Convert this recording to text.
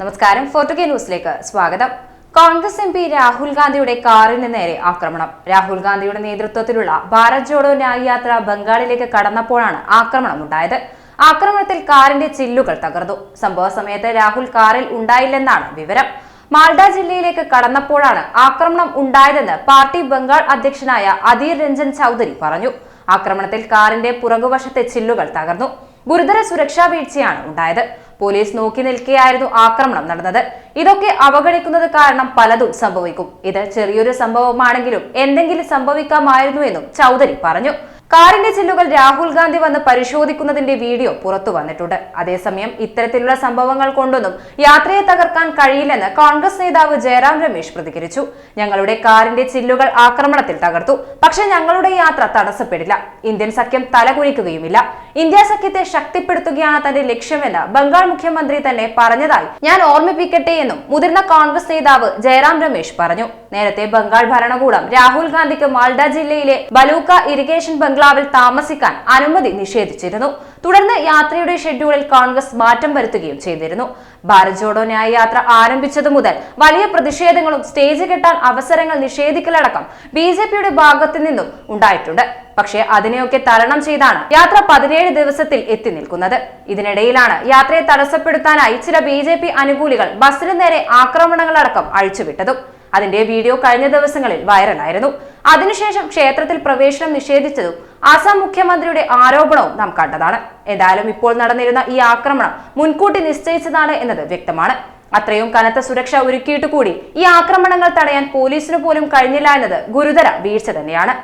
നമസ്കാരം. ഫോർട്ടു കെ ന്യൂസിലേക്ക് സ്വാഗതം. കോൺഗ്രസ് എം പി രാഹുൽ ഗാന്ധിയുടെ കാറിന് നേരെ ആക്രമണം. രാഹുൽ ഗാന്ധിയുടെ നേതൃത്വത്തിലുള്ള ഭാരത് ജോഡോ ന്യായ് യാത്ര ബംഗാളിലേക്ക് കടന്നപ്പോഴാണ് ആക്രമണം ഉണ്ടായത് ആക്രമണത്തിൽ കാറിന്റെ ചില്ലുകൾ തകർന്നു. സംഭവ സമയത്ത് രാഹുൽ കാറിൽ ഉണ്ടായില്ലെന്നാണ് വിവരം. മാൽഡ ജില്ലയിലേക്ക് കടന്നപ്പോഴാണ് ആക്രമണം ഉണ്ടായതെന്ന് പാർട്ടി ബംഗാൾ അധ്യക്ഷനായ അധീർ രഞ്ജൻ ചൌധരി പറഞ്ഞു. ആക്രമണത്തിൽ കാറിന്റെ പുറകുവശത്തെ ചില്ലുകൾ തകർന്നു. ഗുരുതര സുരക്ഷാ വീഴ്ചയാണ് ഉണ്ടായത്. പോലീസ് നോക്കി നിൽക്കെയായിരുന്നു ആക്രമണം നടന്നത്. ഇതൊക്കെ അവഗണിക്കുന്നത് കാരണം പലതും സംഭവിക്കും. ഇത് ചെറിയൊരു സംഭവമാണെങ്കിലും എന്തെങ്കിലും സംഭവിക്കാമായിരുന്നു എന്നും ചൗധരി പറഞ്ഞു. കാറിന്റെ ചില്ലുകൾ രാഹുൽ ഗാന്ധി വന്ന് പരിശോധിക്കുന്നതിന്റെ വീഡിയോ പുറത്തു വന്നിട്ടുണ്ട്. അതേസമയം ഇത്തരത്തിലുള്ള സംഭവങ്ങൾ കൊണ്ടൊന്നും യാത്രയെ തകർക്കാൻ കഴിയില്ലെന്ന് കോൺഗ്രസ് നേതാവ് ജയറാം രമേശ് പ്രതികരിച്ചു. ഞങ്ങളുടെ കാറിന്റെ ചില്ലുകൾ ആക്രമണത്തിൽ തകർത്തു. പക്ഷെ ഞങ്ങളുടെ യാത്ര തടസ്സപ്പെടില്ല. ഇന്ത്യൻ സഖ്യം തലകുനിക്കുകയുമില്ല. ഇന്ത്യ സഖ്യത്തെ ശക്തിപ്പെടുത്തുകയാണ് തന്റെ ലക്ഷ്യമെന്ന് ബംഗാൾ മുഖ്യമന്ത്രി തന്നെ പറഞ്ഞതായി ഞാൻ ഓർമ്മിപ്പിക്കട്ടെ എന്നും മുതിർന്ന കോൺഗ്രസ് നേതാവ് ജയറാം രമേശ് പറഞ്ഞു. നേരത്തെ ബംഗാൾ ഭരണകൂടം രാഹുൽ ഗാന്ധിക്ക് മാൽഡ ജില്ലയിലെ ബലൂക്ക ഇറിഗേഷൻ ബംഗ്ലാവിൽ താമസിക്കാൻ അനുമതി നിഷേധിച്ചിരുന്നു. തുടർന്ന് യാത്രയുടെ ഷെഡ്യൂളിൽ കോൺഗ്രസ് മാറ്റം വരുത്തുകയും ചെയ്തിരുന്നു. ഭാരത് ജോഡോ ന്യായ യാത്ര ആരംഭിച്ചതു മുതൽ വലിയ പ്രതിഷേധങ്ങളും സ്റ്റേജ് കെട്ടാൻ അവസരങ്ങൾ നിഷേധിക്കലടക്കം ബി ജെ പിയുടെ ഭാഗത്തു നിന്നും ഉണ്ടായിട്ടുണ്ട്. പക്ഷേ അതിനെയൊക്കെ തരണം ചെയ്താണ് യാത്ര പതിനേഴ് ദിവസത്തിൽ എത്തി നിൽക്കുന്നത്. ഇതിനിടയിലാണ് യാത്രയെ തടസ്സപ്പെടുത്താനായി ചില ബി അനുകൂലികൾ ബസ്സിന് നേരെ ആക്രമണങ്ങളടക്കം അഴിച്ചുവിട്ടതും. അതിന്റെ വീഡിയോ കഴിഞ്ഞ ദിവസങ്ങളിൽ വൈറലായിരുന്നു. അതിനുശേഷം ക്ഷേത്രത്തിൽ പ്രവേശനം നിഷേധിച്ചതും ആസാം മുഖ്യമന്ത്രിയുടെ ആരോപണവും നാം കണ്ടതാണ്. ഏതായാലും ഇപ്പോൾ നടന്നിരുന്ന ഈ ആക്രമണം മുൻകൂട്ടി നിശ്ചയിച്ചതാണ് എന്നത് വ്യക്തമാണ്. അത്രയും കനത്ത സുരക്ഷ ഒരുക്കിയിട്ട് കൂടി ഈ ആക്രമണങ്ങൾ തടയാൻ പോലീസിനു പോലും കഴിഞ്ഞില്ല എന്നത് ഗുരുതര വീഴ്ച തന്നെയാണ്.